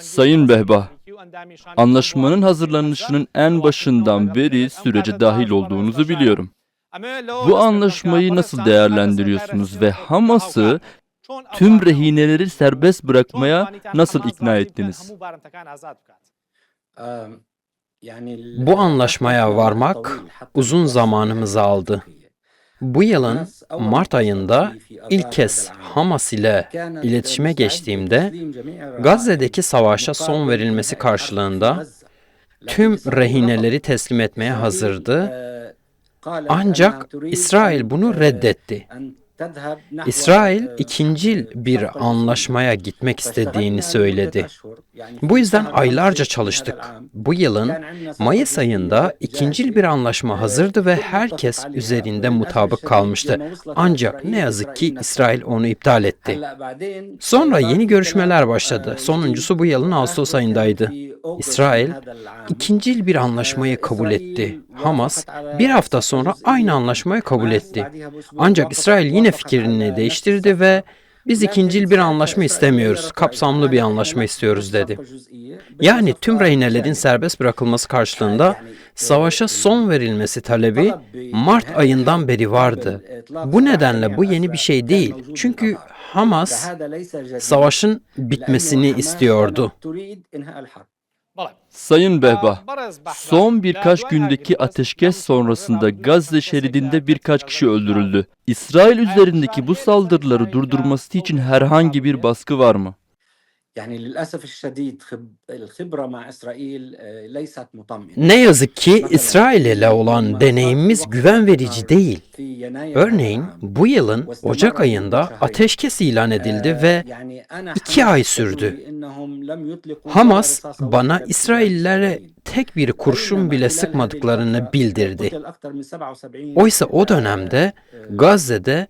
Sayın Behbah, Anlaşmanın hazırlanışının en başından beri sürece dahil olduğunuzu biliyorum. Bu anlaşmayı nasıl değerlendiriyorsunuz ve Hamas'ı tüm rehineleri serbest bırakmaya nasıl ikna ettiniz? Bu anlaşmaya varmak uzun zamanımızı aldı. Bu yılın Mart ayında ilk kez Hamas ile iletişime geçtiğimde Gazze'deki savaşa son verilmesi karşılığında tüm rehineleri teslim etmeye hazırdı. Ancak İsrail bunu reddetti. İsrail ikincil bir anlaşmaya gitmek istediğini söyledi. Bu yüzden aylarca çalıştık. Bu yılın Mayıs ayında ikincil bir anlaşma hazırdı ve herkes üzerinde mutabık kalmıştı. Ancak ne yazık ki İsrail onu iptal etti. Sonra yeni görüşmeler başladı. Sonuncusu bu yılın Ağustos ayındaydı. İsrail ikincil bir anlaşmayı kabul etti. Hamas bir hafta sonra aynı anlaşmayı kabul etti. Ancak İsrail yine fikrini değiştirdi ve biz ikincil bir anlaşma istemiyoruz, kapsamlı bir anlaşma istiyoruz dedi. Yani tüm rehinelerin serbest bırakılması karşılığında savaşa son verilmesi talebi Mart ayından beri vardı. Bu nedenle bu yeni bir şey değil. Çünkü Hamas savaşın bitmesini istiyordu. Sayın Behbah, son birkaç gündeki ateşkes sonrasında Gazze şeridinde birkaç kişi öldürüldü. İsrail üzerindeki bu saldırıları durdurması için herhangi bir baskı var mı? يعني للأسف الشديد خب- الخبرة مع إسرائيل آه، ليست مطمئنة. Ne yazık ki İsrail ile olan deneyimimiz güven verici değil. Örneğin bu yılın Ocak ayında ateşkes ilan edildi ve iki ay sürdü. Hamas bana İsraillilere tek bir kurşun bile sıkmadıklarını bildirdi. Oysa o dönemde Gazze'de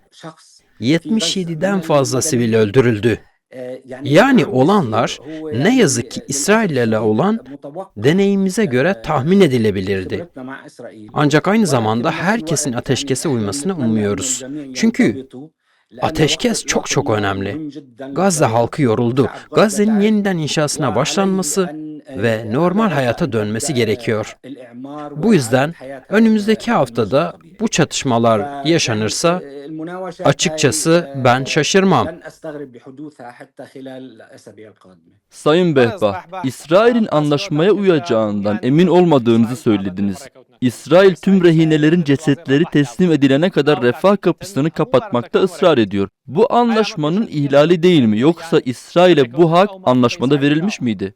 77'den fazla sivil öldürüldü. Yani olanlar ne yazık ki İsrail ile olan deneyimimize göre tahmin edilebilirdi. Ancak aynı zamanda herkesin ateşkese uymasını umuyoruz. Çünkü ateşkes çok çok önemli. Gazze halkı yoruldu. Gazze'nin yeniden inşasına başlanması ve normal hayata dönmesi gerekiyor. Bu yüzden önümüzdeki haftada bu çatışmalar yaşanırsa açıkçası ben şaşırmam. Sayın Behbah, İsrail'in anlaşmaya uyacağından emin olmadığınızı söylediniz. İsrail tüm rehinelerin cesetleri teslim edilene kadar refah kapısını kapatmakta ısrar ediyor. Bu anlaşmanın ihlali değil mi? Yoksa İsrail'e bu hak anlaşmada verilmiş miydi?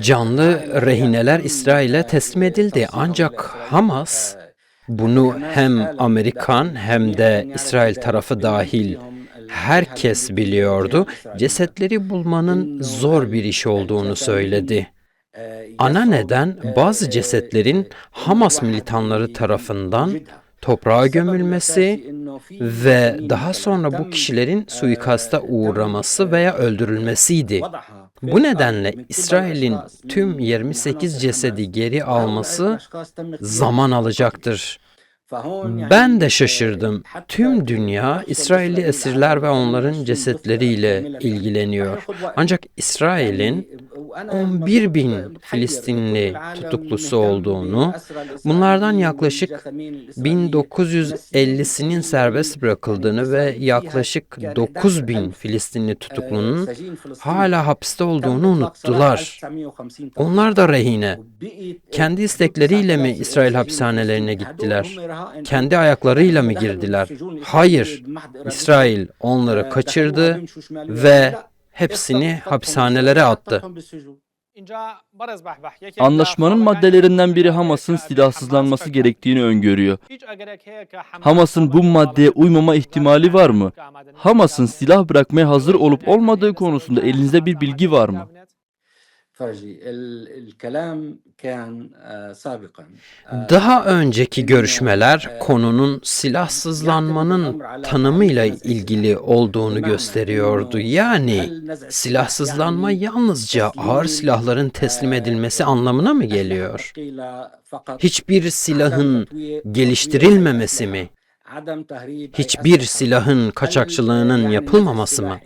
Canlı rehineler İsrail'e teslim edildi ancak Hamas bunu hem Amerikan hem de İsrail tarafı dahil herkes biliyordu. Cesetleri bulmanın zor bir iş olduğunu söyledi. Ana neden bazı cesetlerin Hamas militanları tarafından toprağa gömülmesi ve daha sonra bu kişilerin suikasta uğraması veya öldürülmesiydi. Bu nedenle İsrail'in tüm 28 cesedi geri alması zaman alacaktır. Ben de şaşırdım. Tüm dünya İsrailli esirler ve onların cesetleriyle ilgileniyor. Ancak İsrail'in 11 bin Filistinli tutuklusu olduğunu, bunlardan yaklaşık 1950'sinin serbest bırakıldığını ve yaklaşık 9 bin Filistinli tutuklunun hala hapiste olduğunu unuttular. Onlar da rehine. Kendi istekleriyle mi İsrail hapishanelerine gittiler? Kendi ayaklarıyla mı girdiler? Hayır. İsrail onları kaçırdı ve hepsini hapishanelere attı. Anlaşmanın maddelerinden biri Hamas'ın silahsızlanması gerektiğini öngörüyor. Hamas'ın bu maddeye uymama ihtimali var mı? Hamas'ın silah bırakmaya hazır olup olmadığı konusunda elinizde bir bilgi var mı? Daha önceki görüşmeler konunun silahsızlanmanın tanımıyla ilgili olduğunu gösteriyordu. Yani silahsızlanma yalnızca ağır silahların teslim edilmesi anlamına mı geliyor? Hiçbir silahın geliştirilmemesi mi? Hiçbir silahın kaçakçılığının yapılmaması mı?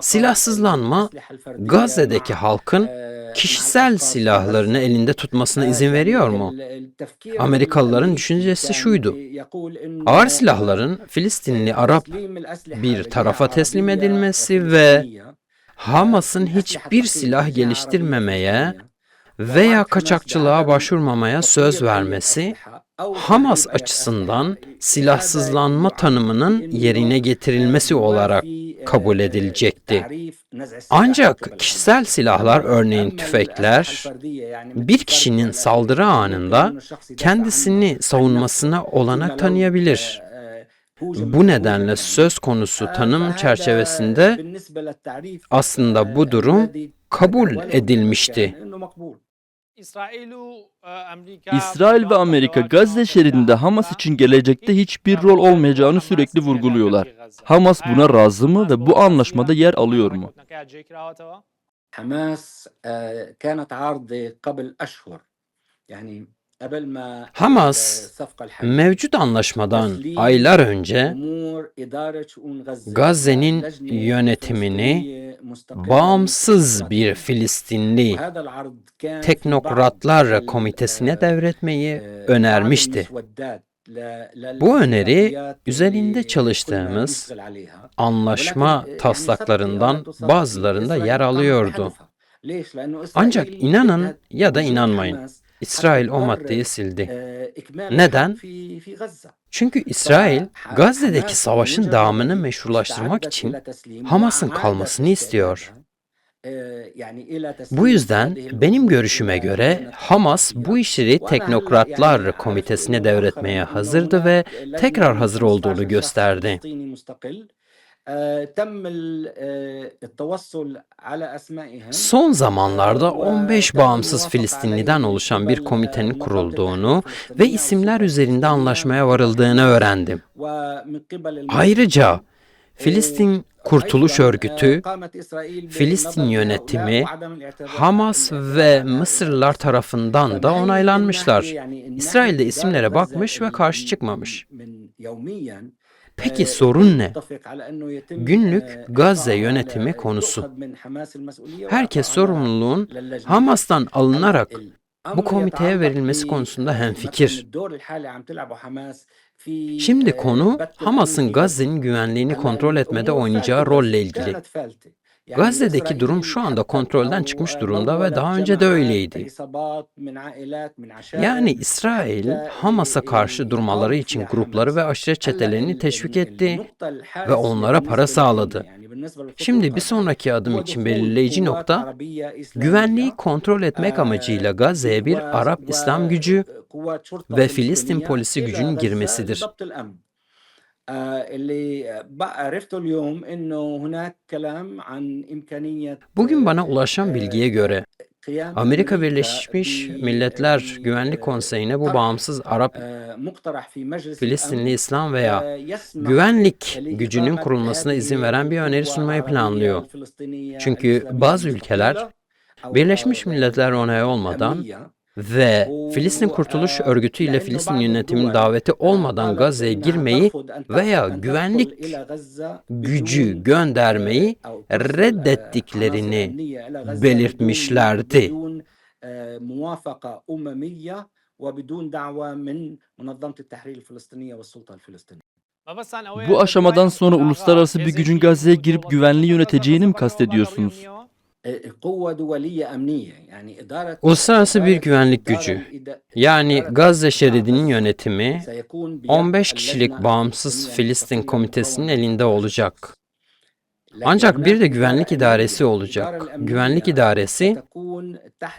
Silahsızlanma Gazze'deki halkın kişisel silahlarını elinde tutmasına izin veriyor mu? Amerikalıların düşüncesi şuydu. Ağır silahların Filistinli Arap bir tarafa teslim edilmesi ve Hamas'ın hiçbir silah geliştirmemeye veya kaçakçılığa başvurmamaya söz vermesi Hamas açısından silahsızlanma tanımının yerine getirilmesi olarak kabul edilecekti. Ancak kişisel silahlar örneğin tüfekler bir kişinin saldırı anında kendisini savunmasına olanak tanıyabilir. Bu nedenle söz konusu tanım çerçevesinde aslında bu durum kabul edilmişti. İsrail ve Amerika Gazze şeridinde Hamas için gelecekte hiçbir rol olmayacağını sürekli vurguluyorlar. Hamas buna razı mı ve bu anlaşmada yer alıyor mu? Hamas mevcut anlaşmadan aylar önce Gazze'nin yönetimini bağımsız bir Filistinli teknokratlar komitesine devretmeyi önermişti. Bu öneri üzerinde çalıştığımız anlaşma taslaklarından bazılarında yer alıyordu. Ancak inanın ya da inanmayın. İsrail o maddeyi sildi. Neden? Çünkü İsrail Gazze'deki savaşın devamını meşrulaştırmak için Hamas'ın kalmasını istiyor. Bu yüzden benim görüşüme göre Hamas bu işleri teknokratlar komitesine devretmeye hazırdı ve tekrar hazır olduğunu gösterdi. فلسطيني مستقل آه، تم ال- آه، التوصل على أسمائهم Son zamanlarda 15 bağımsız Filistinliden oluşan bir komitenin kurulduğunu ve isimler üzerinde anlaşmaya varıldığını öğrendim. ومن قبل Ayrıca Filistin Kurtuluş أيضاً، Örgütü, قامت إسرائيل Filistin بالنظر yönetimi, لهؤلاء وعدم الاعتراف Hamas بالإعتراف ve بالأسماء. Mısırlılar tarafından da فمن هذه onaylanmışlar. الناحية يعني الناحية İsrail de إدارة isimlere غزة bakmış ve ال- karşı من- çıkmamış. Peki sorun ne? Günlük Gazze yönetimi konusu. Herkes sorumluluğun Hamas'tan alınarak bu komiteye verilmesi konusunda hemfikir. Şimdi konu Hamas'ın Gazze'nin güvenliğini kontrol etmede oynayacağı rolle ilgili. Gazze'deki durum şu anda kontrolden çıkmış durumda ve daha önce de öyleydi. Yani İsrail Hamas'a karşı durmaları için grupları ve aşırı çetelerini teşvik etti ve onlara para sağladı. Şimdi bir sonraki adım için belirleyici nokta güvenliği kontrol etmek amacıyla Gazze'ye bir Arap İslam gücü ve Filistin polisi gücünün girmesidir. Bugün bana ulaşan bilgiye göre Amerika Birleşmiş Milletler Güvenlik Konseyi'ne bu bağımsız Arap Filistinli İslam veya güvenlik gücünün kurulmasına izin veren bir öneri sunmayı planlıyor. Çünkü bazı ülkeler Birleşmiş Milletler onayı olmadan ve Filistin Kurtuluş Örgütü ile Filistin yönetiminin daveti olmadan Gazze'ye girmeyi veya güvenlik gücü göndermeyi reddettiklerini belirtmişlerdi. Bu aşamadan sonra uluslararası bir gücün Gazze'ye girip güvenliği yöneteceğini mi kastediyorsunuz? Uluslararası bir güvenlik gücü, yani Gazze şeridinin yönetimi 15 kişilik bağımsız Filistin komitesinin elinde olacak. Ancak bir de güvenlik idaresi olacak. Güvenlik idaresi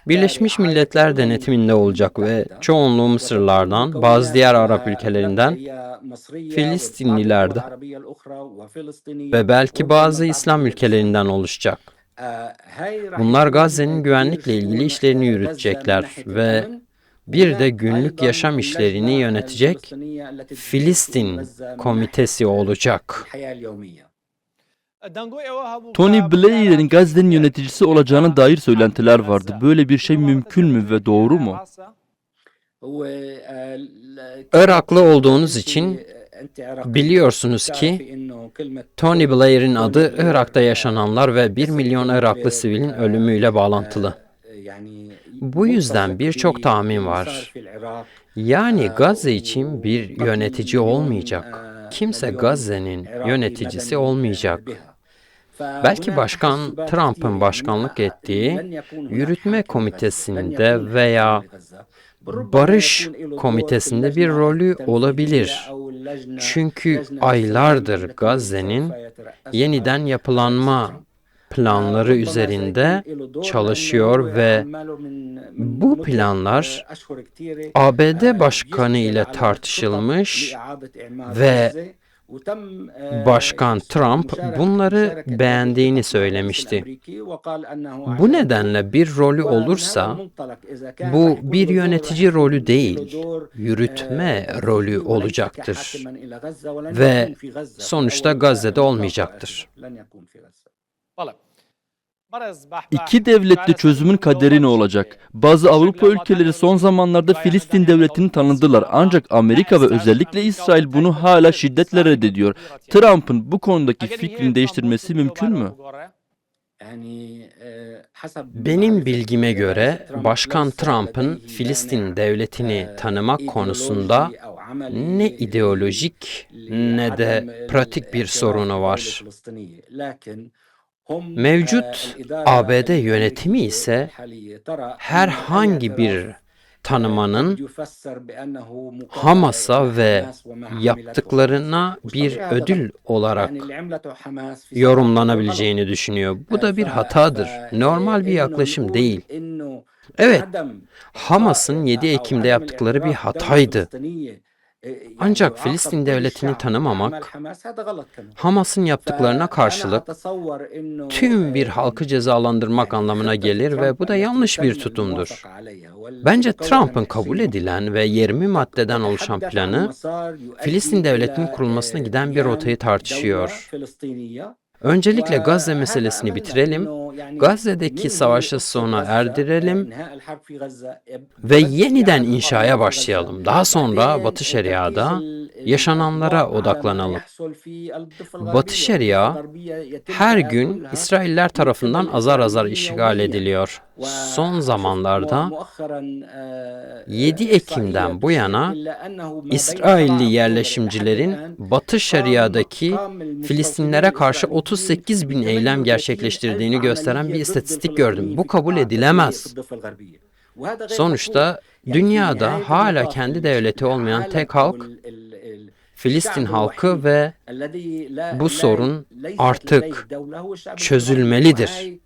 Birleşmiş Milletler denetiminde olacak ve çoğunluğu Mısırlardan, bazı diğer Arap ülkelerinden, Filistinlilerden ve belki bazı İslam ülkelerinden oluşacak. Bunlar Gazze'nin güvenlikle ilgili işlerini yürütecekler ve bir de günlük yaşam işlerini yönetecek Filistin komitesi olacak. Tony Blair'in Gazze'nin yöneticisi olacağına dair söylentiler vardı. Böyle bir şey mümkün mü ve doğru mu? Iraklı olduğunuz için Biliyorsunuz ki Tony Blair'in adı Irak'ta yaşananlar ve 1 milyon Iraklı sivilin ölümüyle bağlantılı. Bu yüzden birçok tahmin var. Yani Gazze için bir yönetici olmayacak. Kimse Gazze'nin yöneticisi olmayacak. Belki Başkan Trump'ın başkanlık ettiği yürütme komitesinde veya barış komitesinde bir rolü olabilir. Çünkü aylardır Gazze'nin yeniden yapılanma planları üzerinde çalışıyor ve bu planlar ABD Başkanı ile tartışılmış ve Başkan Trump bunları beğendiğini söylemişti. Bu nedenle bir rolü olursa bu bir yönetici rolü değil, yürütme rolü olacaktır ve sonuçta Gazze'de olmayacaktır. İki devletli çözümün kaderi ne olacak? Bazı Avrupa ülkeleri son zamanlarda Filistin devletini tanıdılar ancak Amerika ve özellikle İsrail bunu hala şiddetle reddediyor. Trump'ın bu konudaki fikrini değiştirmesi mümkün mü? Benim bilgime göre Başkan Trump'ın Filistin devletini tanımak konusunda ne ideolojik ne de pratik bir sorunu var. Mevcut ABD yönetimi ise herhangi bir tanımanın Hamas'a ve yaptıklarına bir ödül olarak yorumlanabileceğini düşünüyor. Bu da bir hatadır. Normal bir yaklaşım değil. Evet, Hamas'ın 7 Ekim'de yaptıkları bir hataydı. Ancak Filistin devletini tanımamak, Hamas'ın yaptıklarına karşılık tüm bir halkı cezalandırmak anlamına gelir ve bu da yanlış bir tutumdur. Bence Trump'ın kabul edilen ve 20 maddeden oluşan planı Filistin devletinin kurulmasına giden bir rotayı tartışıyor. Öncelikle Gazze meselesini bitirelim, Gazze'deki savaşı sona erdirelim ve yeniden inşaya başlayalım. Daha sonra Batı Şeria'da yaşananlara odaklanalım. Batı Şeria her gün İsrailler tarafından azar azar işgal ediliyor. Son zamanlarda 7 Ekim'den bu yana İsrailli yerleşimcilerin Batı Şeria'daki Filistinlere karşı 38 bin eylem gerçekleştirdiğini gösteren bir istatistik gördüm. Bu kabul edilemez. Sonuçta dünyada hala kendi devleti olmayan tek halk Filistin halkı ve bu sorun artık çözülmelidir.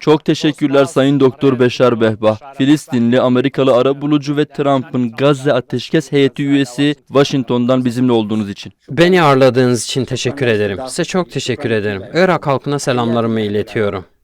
Çok teşekkürler Sayın Doktor Beşar Behbah. Filistinli, Amerikalı arabulucu ve Trump'ın Gazze Ateşkes Heyeti üyesi Washington'dan bizimle olduğunuz için. Beni ağırladığınız için teşekkür ederim. Size çok teşekkür ederim. Irak halkına selamlarımı iletiyorum.